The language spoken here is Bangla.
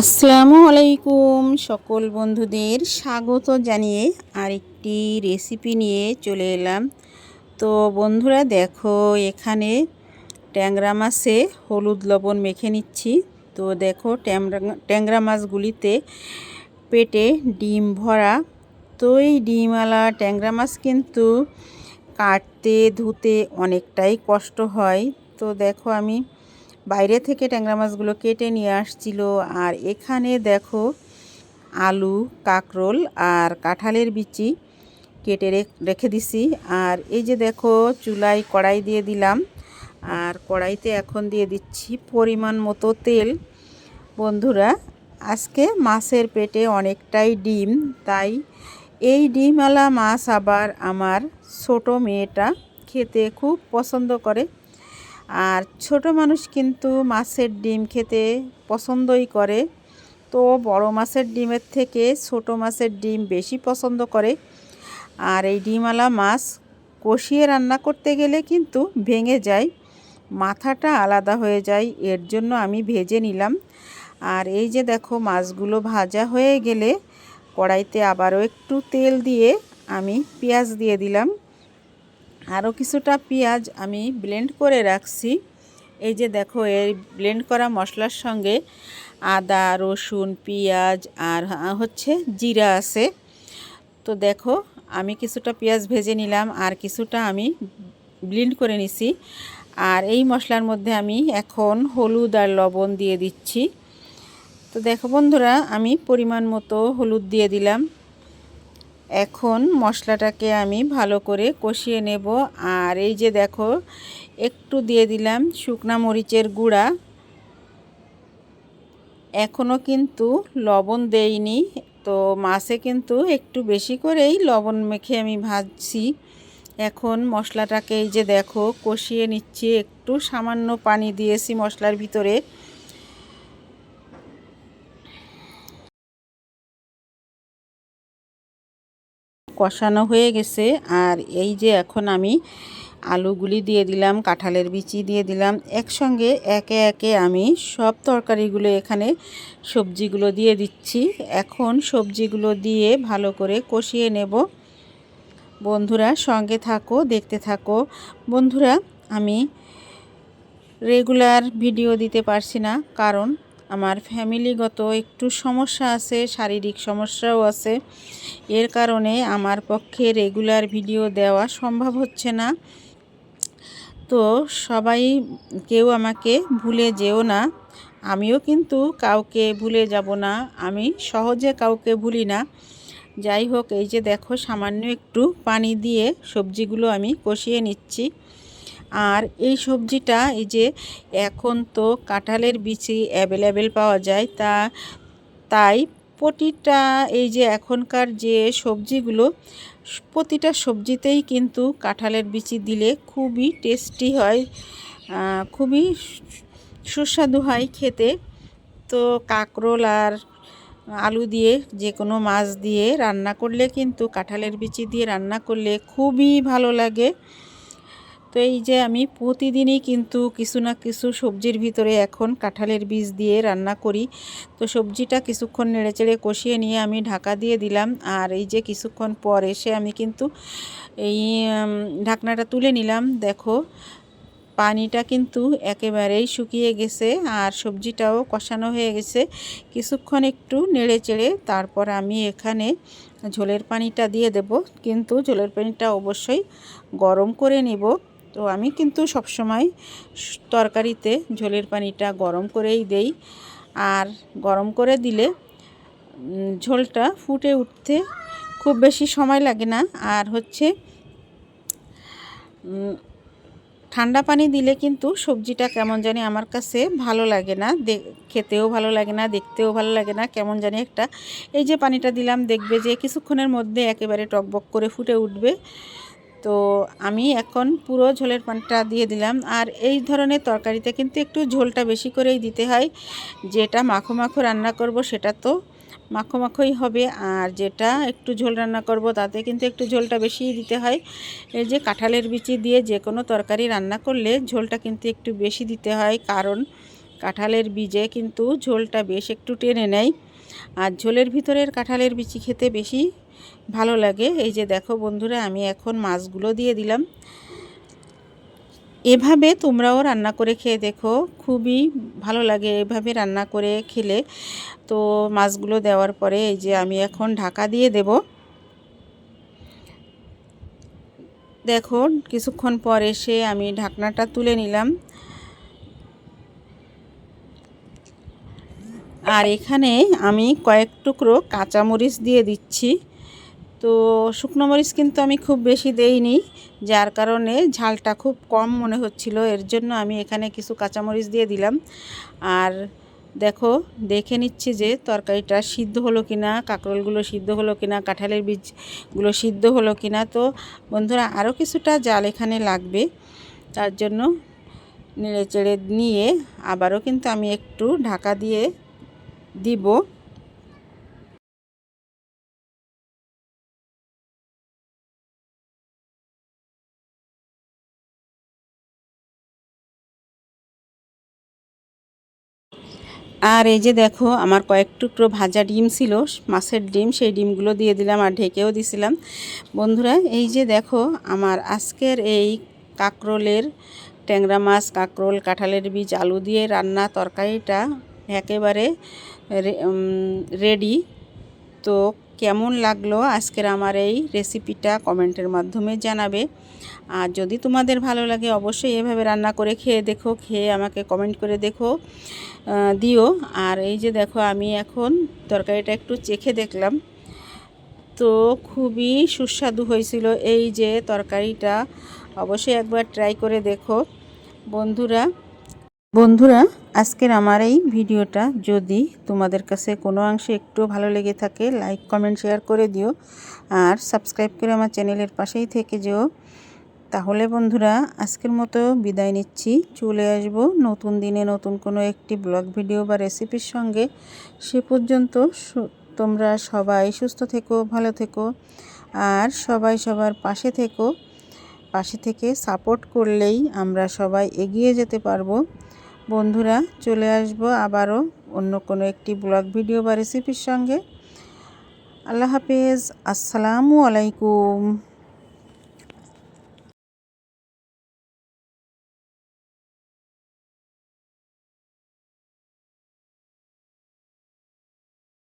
আসসালামু আলাইকুম, সকল বন্ধুদের স্বাগত জানিয়ে আরেকটি রেসিপি নিয়ে চলে এলাম। তো বন্ধুরা দেখো, এখানে ট্যাংরা মাছে হলুদ লবণ মেখে নিচ্ছি। তো দেখো, ট্যাংরা ট্যাংরা মাছগুলিতে পেটে ডিম ভরা। তো এই ডিমওয়ালা ট্যাংরা মাছ কিন্তু কাটতে, ধুতে অনেকটাই কষ্ট হয়। তো দেখো আমি বাইরে থেকে ট্যাংরা মাছগুলো কেটে নিয়ে আসছিল। আর এখানে দেখো আলু, কাকরোল আর কাঁঠালের বিচি কেটে রেখে দিছি। আর এই যে দেখো চুলায় কড়াই দিয়ে দিলাম। আর কড়াইতে এখন দিয়ে দিচ্ছি পরিমাণ মতো তেল। বন্ধুরা, আজকে মাছের পেটে অনেকটাই ডিম, তাই এই ডিমওয়ালা মাছ আবার আমার ছোট মেয়েটা খেতে খুব পছন্দ করে। আর ছোট মানুষ কিন্তু মাছের ডিম খেতে পছন্দই করে। তো বড় মাছের ডিমের থেকে ছোট মাছের ডিম বেশি পছন্দ করে। আর এই ডিমওয়ালা মাছ কষিয়ে রান্না করতে গেলে কিন্তু ভেঙে যায়, মাথাটা আলাদা হয়ে যায়, এর জন্য আমি ভেজে নিলাম। আর এই যে দেখো মাছগুলো ভাজা হয়ে গেলে কড়াইতে আবারও একটু তেল দিয়ে আমি পেঁয়াজ দিয়ে দিলাম। আরও কিছুটা পেঁয়াজ আমি ব্লেন্ড করে রাখছি। এই যে দেখো, এই ব্লেন্ড করা মশলার সঙ্গে আদা, রসুন, পেঁয়াজ আর হচ্ছে জিরা আছে। তো দেখো, আমি কিছুটা পেঁয়াজ ভেজে নিলাম আর কিছুটা আমি ব্লেন্ড করে নিছি। আর এই মশলার মধ্যে আমি এখন হলুদ আর লবণ দিয়ে দিচ্ছি। তো দেখো বন্ধুরা, আমি পরিমাণ মতো হলুদ দিয়ে দিলাম। এখন মশলাটাকে আমি ভালো করে কষিয়ে নেব। আর এই যে দেখো, একটু দিয়ে দিলাম শুকনা মরিচের গুঁড়া। এখনও কিন্তু লবণ দেইনি, তো মাছে কিন্তু একটু বেশি করেই লবণ মেখে আমি ভাজছি। এখন মশলাটাকে এই যে দেখো, কষিয়ে নিচ্ছি, একটু সামান্য পানি দিয়েছি মশলার ভিতরে। কষানো হয়ে গেছে। আর এই যে এখন আমি আলুগুলি দিয়ে দিলাম, কাঁঠালের বিচি দিয়ে দিলাম। একসঙ্গে একে একে আমি সব তরকারিগুলো এখানে সবজিগুলো দিয়ে দিচ্ছি। এখন সবজিগুলো দিয়ে ভালো করে কষিয়ে নেব। বন্ধুরা সঙ্গে থাকো, দেখতে থাকো। বন্ধুরা, আমি রেগুলার ভিডিও দিতে পারছি না, কারণ আমার ফ্যামিলিগত একটু সমস্যা আছে, শারীরিক সমস্যাও আছে। এর কারণে আমার পক্ষে রেগুলার ভিডিও দেওয়া সম্ভব হচ্ছে না। তো সবাই কেউ আমাকে ভুলে যেও না। আমিও কিন্তু কাউকে ভুলে যাব না। আমি সহজে কাউকে ভুলি না। যাই হোক, এই যে দেখো, সামান্য একটু পানি দিয়ে সবজিগুলো আমি কষিয়ে নিচ্ছি। আর এই সবজিটা এই যে এখন তো কাঁঠালের বিচি অ্যাভেলেবেল পাওয়া যায়, তা তাই প্রতিটা এই যে এখনকার যে সবজিগুলো, প্রতিটা সবজিতেই কিন্তু কাঁঠালের বিচি দিলে খুবই টেস্টি হয় খুবই সুস্বাদু হয় খেতে। তো কাঁকরোল আর আলু দিয়ে যে কোনো মাছ দিয়ে রান্না করলে কিন্তু কাঁঠালের বিচি দিয়ে রান্না করলে খুবই ভালো লাগে। তো এই যে আমি প্রতিদিনই কিন্তু কিছু না কিছু সবজির ভিতরে এখন কাঁঠালের বীজ দিয়ে রান্না করি। তো সবজিটা কিছুক্ষণ নেড়েচেড়ে কষিয়ে নিয়ে আমি ঢাকা দিয়ে দিলাম। আর এই যে কিছুক্ষণ পর এসে আমি কিন্তু এই ঢাকনাটা তুলে নিলাম। দেখো, পানিটা কিন্তু একেবারেই শুকিয়ে গেছে আর সবজিটাও কষানো হয়ে গেছে। কিছুক্ষণ একটু নেড়ে চেড়ে তারপর আমি এখানে ঝোলের পানিটা দিয়ে দেব। কিন্তু ঝোলের পানিটা অবশ্যই গরম করে নিব। তো আমি কিন্তু সবসময় তরকারিতে ঝোলের পানিটা গরম করেই দেই। আর গরম করে দিলে ঝোলটা ফুটে উঠতে খুব বেশি সময় লাগে না। আর হচ্ছে ঠান্ডা পানি দিলে কিন্তু সবজিটা কেমন জানি আমার কাছে ভালো লাগে না। খেতেও ভালো লাগে না, দেখতেও ভালো লাগে না। কেমন জানি একটা, এই যে পানিটা দিলাম, দেখবে যে কিছুক্ষণের মধ্যে একেবারে টকবক করে ফুটে উঠবে। তো আমি এখন পুরো ঝোলের পানটা দিয়ে দিলাম। আর এই ধরনের তরকারিতে কিন্তু একটু ঝোলটা বেশি করেই দিতে হয়। যেটা মাখো মাখো রান্না করব সেটা তো মাখো মাখোই হবে। আর যেটা একটু ঝোল রান্না করব তাতে কিন্তু একটু ঝোলটা বেশি দিতে হয়। এই যে কাঁঠালের বিচি দিয়ে যে কোনো তরকারি রান্না করলে ঝোলটা কিন্তু একটু বেশি দিতে হয়। কারণ কাঁঠালের বীজে কিন্তু ঝোলটা বেশ একটু টেনে নেয়। আর ঝোলের ভিতরের কাঁঠালের বিচি খেতে বেশি ভালো লাগে। এই যে দেখো বন্ধুরা, আমি এখন মাছগুলো দিয়ে দিলাম। এভাবে তোমরাও রান্না করে খেয়ে দেখো, খুবই ভালো লাগে এভাবে রান্না করে খেলে। তো মাছগুলো দেওয়ার পরে এই যে আমি এখন ঢাকা দিয়ে দেব। দেখো, কিছুক্ষণ পর এসে আমি ঢাকনাটা তুলে নিলাম। আর এখানে আমি কয়েক টুকরো কাঁচামরিচ দিয়ে দিচ্ছি। তো শুকনো মরিচ কিন্তু আমি খুব বেশি দেইনি, যার কারণে ঝালটা খুব কম মনে হচ্ছিল, এর জন্য আমি এখানে কিছু কাঁচামরিচ দিয়ে দিলাম। আর দেখো, দেখে নিচ্ছি যে তরকারিটা সিদ্ধ হলো কি না কাঁকরোলগুলো সিদ্ধ হলো কি না কাঁঠালের বীজগুলো সিদ্ধ হলো কি না তো বন্ধুরা, আরও কিছুটা জাল এখানে লাগবে, তার জন্য নেড়ে চেড়ে নিয়ে আবারও কিন্তু আমি একটু ঢাকা দিয়ে দিব। আর এই যে দেখো, আমার কয়েক টুকরো ভাজা ডিম ছিল, মাছের ডিম, সেই ডিমগুলো দিয়ে দিলাম আর ঢেকেও দিছিলাম। বন্ধুরা, এই যে দেখো, আমার আজকের এই কাকরোলের ট্যাংরা মাছ, কাকরোল, কাঁঠালের বীজ, আলু দিয়ে রান্না, তরকারিটা একেবারে রেডি তো কেমন লাগল আজকের আমার এই রেসিপিটা কমেন্টের মাধ্যমে জানাবে। আর যদি তোমাদের ভালো লাগে, অবশ্যই এভাবে রান্না করে খেয়ে দেখো, খেয়ে আমাকে কমেন্ট করে দেখো দিও। আর এই যে দেখো, আমি এখন তরকারিটা একটু চেখে দেখলাম। তো খুবই সুস্বাদু হয়েছিল এই যে তরকারিটা। অবশ্যই একবার ট্রাই করে দেখো। বন্ধুরা বন্ধুরা, আজকের আমার এই ভিডিওটা যদি তোমাদের কাছে কোনো অংশে একটু ভালো লেগে থাকে লাইক কমেন্ট শেয়ার করে দিও। আর সাবস্ক্রাইব করে আমার চ্যানেলের পাশেই থেকে যেও। তাহলে বন্ধুরা, আজকের মতো বিদায় নিচ্ছি। চলে আসব নতুন দিনে নতুন কোনো একটি ব্লগ ভিডিও বা রেসিপির সঙ্গে। সে পর্যন্ত তোমরা সবাই সুস্থ থেকো, ভালো থেকো। আর সবাই সবার পাশে থেকো। পাশে থেকে সাপোর্ট করলেই আমরা সবাই এগিয়ে যেতে পারব। বন্ধুরা, চলে আসব আবারও অন্য কোনো একটি ব্লগ ভিডিও বা রেসিপির সঙ্গে। আল্লাহ হাফেজ, আসসালামু আলাইকুম।